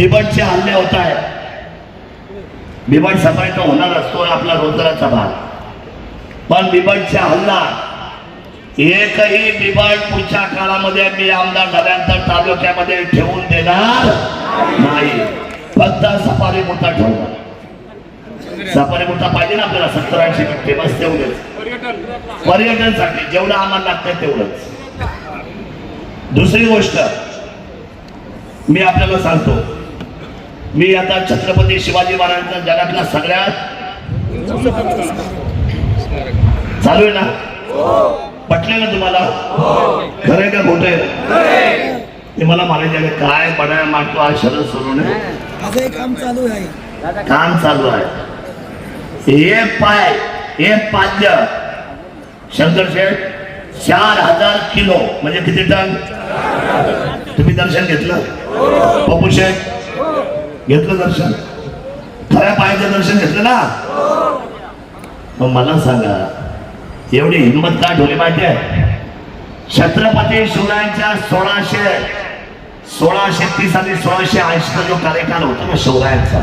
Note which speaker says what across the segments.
Speaker 1: बिबटचे हल्ले होत आहेत. बिबट सफाई तर होणार असतो आपला रोजगाराचा भाग. पण बिबटचा हल्ला एकही बिबट पुढच्या काळामध्ये मी आमदार झाल्यानंतर तालुक्यामध्ये ठेवून देणार नाही. फक्त सफारी मोठा ठेवणार. सफारी मोठा पाहिजे ना आपल्याला सत्तर ऐंशी टक्के बस तेवढेच. पर्यटनसाठी जेवढं आम्हाला लागतं तेवढंच. दुसरी गोष्ट मी आपल्याला सांगतो मी आता छत्रपती शिवाजी महाराजांचा जगातला सगळ्यात चालू आहे ना? पटले ना तुम्हाला? खरं का खोटं आहे? ते मला म्हणायचे काय बनाय मागतो आज शरद सोडून
Speaker 2: काम चालू आहे.
Speaker 1: काम चालू आहे. हे पाय हे पाद्य शंकर शेठ चार हजार किलो म्हणजे किती टन? तुम्ही दर्शन घेतलं? पप्पू शेठ घेतलं दर्शन. खऱ्या पायाचं दर्शन घेतलं ना? मग मला सांगा एवढी हिंमत का ठेवली माहिती आहे? छत्रपती शिवरायांच्या सोळाशे सोळाशे तीस आणि सोळाशे ऐंशीचा जो कार्यकाल होता ना शिवरायांचा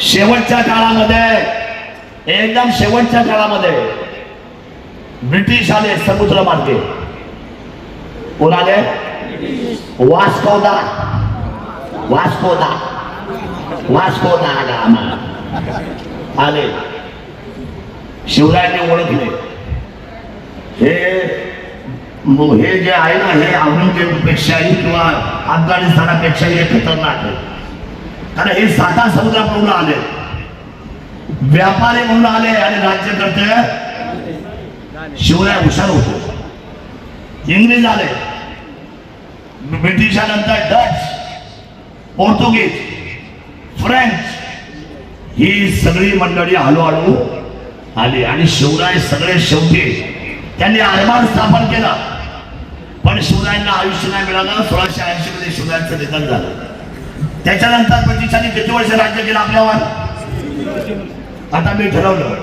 Speaker 1: शेवटच्या काळामध्ये एकदम शेवटच्या काळामध्ये ब्रिटिश आले समुद्र मार्गे. कोण आले? वास्कोदा. वास्कोदा वास्कोदा आला आम्हाला आले शिवरायांनी ओळखले हे हे जे आहे ना हे औरंगजेबपेक्षाही किंवा अफगाणिस्तानापेक्षाही हे खतरनाक आहे कारण हे साता समुद्राकडून आले व्यापारी म्हणून आले आणि राज्यकर्ते शिवराय हुशार होतो इंग्रज आले ब्रिटिशानंतर डच पोर्तुगीज फ्रेंच ही सगळी मंडळी हळूहळू आली. आणि शिवराय सगळे शेवटी त्यांनी आरमान स्थापन केला. पण शिवरायांना आयुष्य नाही मिळालं. सोळाशे ऐंशी मध्ये शिवरायांचं निधन झालं. त्याच्यानंतर ब्रिटिशांनी किती वर्ष राज्य केलं आपल्यावर? आता मी ठरवलं.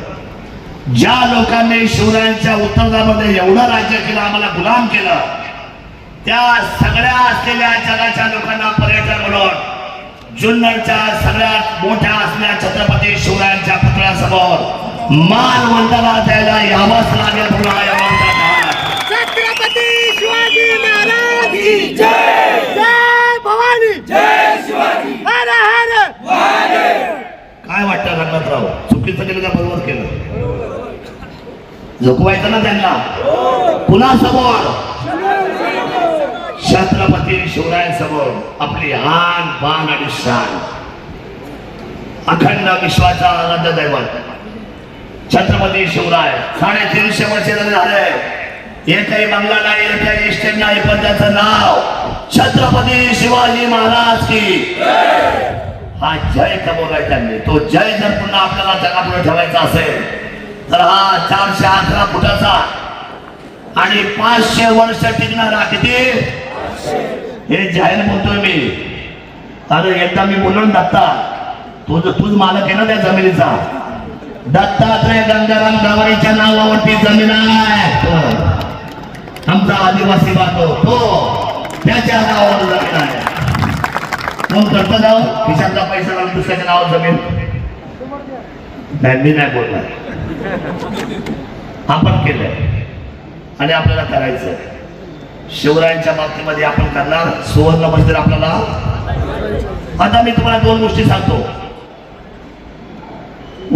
Speaker 1: ज्या लोकांनी शिवरायांच्या उत्तरामध्ये एवढं राज्य केलं आम्हाला गुलाम केलं त्या सगळ्या असलेल्या जगाच्या लोकांना पर्यटन म्हणून जुन्नरच्या सगळ्यात मोठ्या असलेल्या छत्रपती शिवरायांच्या पुतळ्यासमोर मालवंताला द्यायला यावंच लागेल म्हणून हा यावंता काळ.
Speaker 2: छत्रपती शिवाजी महाराज की जय! जय भवानी! जय शिवाजी! हर हर!
Speaker 1: काय वाटतं रंगनाथराव चुकीचं केलं का बरोबर केलं? झोकवायचं ना त्यांना? पुन्हा समोर. छत्रपती शिवरायांसमोर आपली आन बाण आणि शान अखंड विश्वाचा आनंद दैवत. छत्रपती शिवराय साडेतीनशे वर्ष झाले एकही बंगला नाही एकही इस्टेट नाही पण त्याचं नाव छत्रपती शिवाजी महाराज की. हा जय कमवलाय त्यांनी. तो जय जर पुन्हा आपल्याला जगापुढे ठेवायचा असेल तर हा चारशे अकरा फुटाचा आणि पाचशे वर्ष टिकणारा किती? हे जाहीर बोलतोय मी. अरे एकदा मी बोललो ना दत्ता तुझ तूच मालक आहे ना त्या जमिनीचा? दत्तात्रय गंगाराम गवारीच्या नावावरती जमीन आहे. आमचा आदिवासी बांधव. तो त्याच्या नावावर जमीन आहे. कोण करतो जाऊ खिशातला पैसा घालून दुसऱ्याच्या नावावर जमीन. नाही मी नाही बोलणार. आपण केलंय. आणि आपल्याला करायचं शिवरायांच्या बाबतीमध्ये आपण करणार. सुवर्ण मंदिर आपल्याला. आता मी तुम्हाला दोन गोष्टी सांगतो.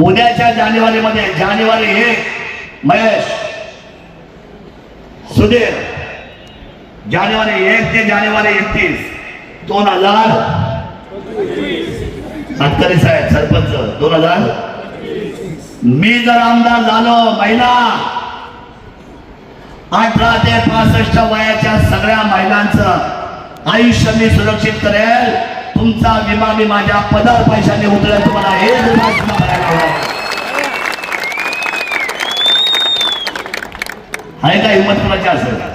Speaker 1: उद्याच्या जानेवारीमध्ये जानेवारी एक महेश सुधीर जानेवारी एक ते जानेवारी एकतीस दोन हजार अटकरी साहेब सरपंच दोन हजार. मी जर आमदार झालो महिला अठरा ते पासष्ट वयाच्या सगळ्या महिलांचं आयुष्य मी सुरक्षित करेल. तुमचा विमा मी माझ्या पदार पैशाने उतरेल तुम्हाला हे विमा विमा भरायला हवा. आहे का हिंमत असेल?